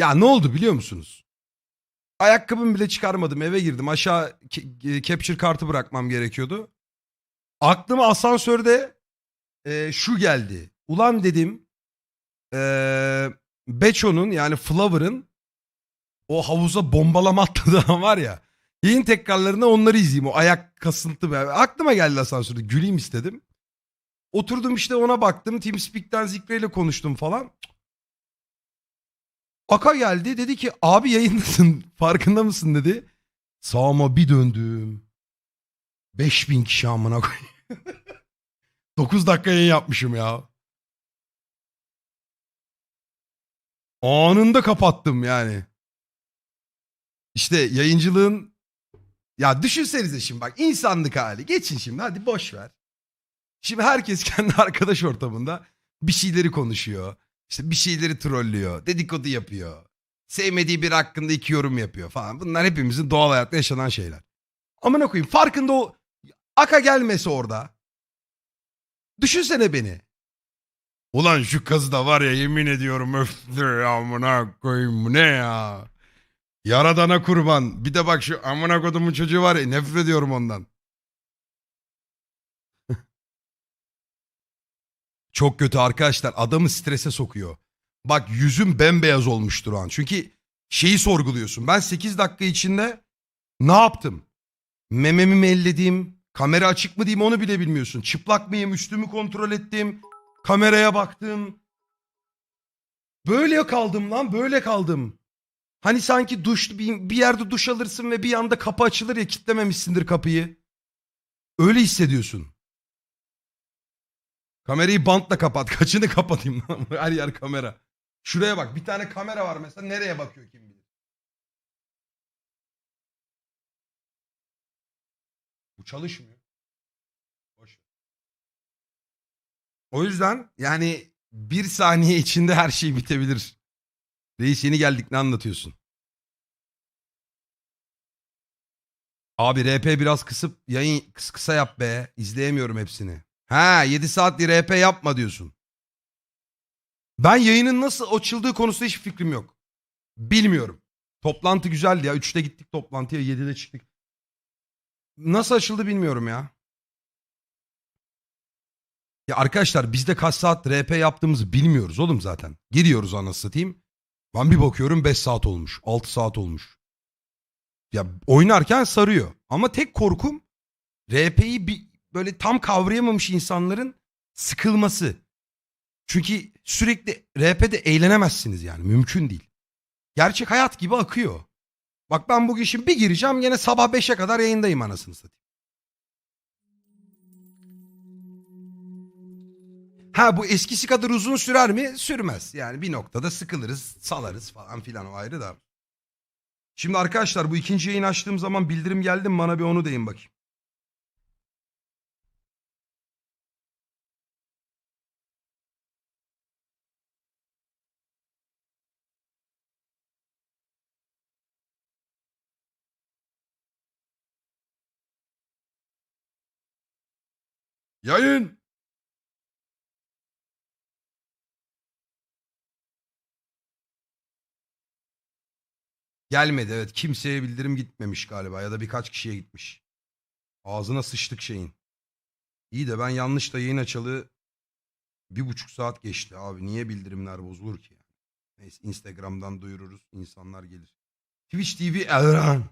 Ya ne oldu biliyor musunuz? Ayakkabımı bile çıkarmadım eve girdim. Aşağı e, capture kartı bırakmam gerekiyordu. Aklıma asansörde e, şu geldi. Ulan dedim e, Beço'nun yani Flower'ın o havuza bombalama atladığı an var ya. Yayın tekrarlarında onları izleyeyim. O ayak kasıntı. be. Aklıma geldi asansörde. Güleyim istedim. Oturdum işte ona baktım. TeamSpeak'ten Zikre ile konuştum falan. Aka geldi dedi ki abi yayındasın farkında mısın dedi. Sağıma bir döndüm. 5000 kişi amına koyayım. 9 dakika yayın yapmışım ya. Anında kapattım yani. İşte yayıncılığın ya düşünsenize şimdi bak insanlık hali. Geçin şimdi hadi boş ver. Şimdi herkes kendi arkadaş ortamında bir şeyleri konuşuyor. İşte bir şeyleri trollüyor. Dedikodu yapıyor. Sevmediği bir hakkında iki yorum yapıyor falan. Bunlar hepimizin doğal hayatta yaşanan şeyler. Amına koyayım farkında o aka gelmesi orada. Düşünsene beni. Ulan şu kız da var ya yemin ediyorum öftür amına koyayım ne ya. Yaradana kurban. Bir de bak şu amına kodumun çocuğu var ya nefret ediyorum ondan. Çok kötü arkadaşlar. Adamı strese sokuyor. Bak yüzüm bembeyaz olmuştur an. Çünkü şeyi sorguluyorsun. Ben 8 dakika içinde ne yaptım? Mememi mi elledim? Kamera açık mı diyeyim onu bile bilmiyorsun. Çıplak mıyım? Üstümü kontrol ettim. Kameraya baktım. Böyle kaldım lan. Böyle kaldım. Hani sanki duş bir bir yerde duş alırsın ve bir anda kapı açılır ya kitlememişsindir kapıyı. Öyle hissediyorsun. Kamerayı bantla kapat. Kaçını kapatayım lan? Her yer kamera. Şuraya bak. Bir tane kamera var mesela. Nereye bakıyor kim bilir. Bu çalışmıyor. Boş. O yüzden yani bir saniye içinde her şey bitebilir. Reis yeni geldik ne anlatıyorsun? Abi RP biraz kısıp yayın kıs kısa yap be. İzleyemiyorum hepsini. Ha 7 saat RP yapma diyorsun. Ben yayının nasıl açıldığı konusunda hiçbir fikrim yok. Bilmiyorum. Toplantı güzeldi ya. 3'te gittik toplantıya 7'de çıktık. Nasıl açıldı bilmiyorum ya. Ya arkadaşlar biz de kaç saat RP yaptığımızı bilmiyoruz oğlum zaten. Giriyoruz anasını satayım. Ben bir bakıyorum 5 saat olmuş. 6 saat olmuş. Ya oynarken sarıyor. Ama tek korkum RP'yi bir, böyle tam kavrayamamış insanların sıkılması. Çünkü sürekli RP'de eğlenemezsiniz yani. Mümkün değil. Gerçek hayat gibi akıyor. Bak ben bugün şimdi bir gireceğim yine sabah 5'e kadar yayındayım anasını satayım. Ha bu eskisi kadar uzun sürer mi? Sürmez. Yani bir noktada sıkılırız, salarız falan filan o ayrı da. Şimdi arkadaşlar bu ikinci yayın açtığım zaman bildirim geldi mi bana bir onu deyin bakayım. Yayın. Gelmedi evet. Kimseye bildirim gitmemiş galiba ya da birkaç kişiye gitmiş. Ağzına sıçtık şeyin. İyi de ben yanlış da yayın açalı bir buçuk saat geçti abi. Niye bildirimler bozulur ki? yani? Neyse Instagram'dan duyururuz. insanlar gelir. Twitch TV Elran.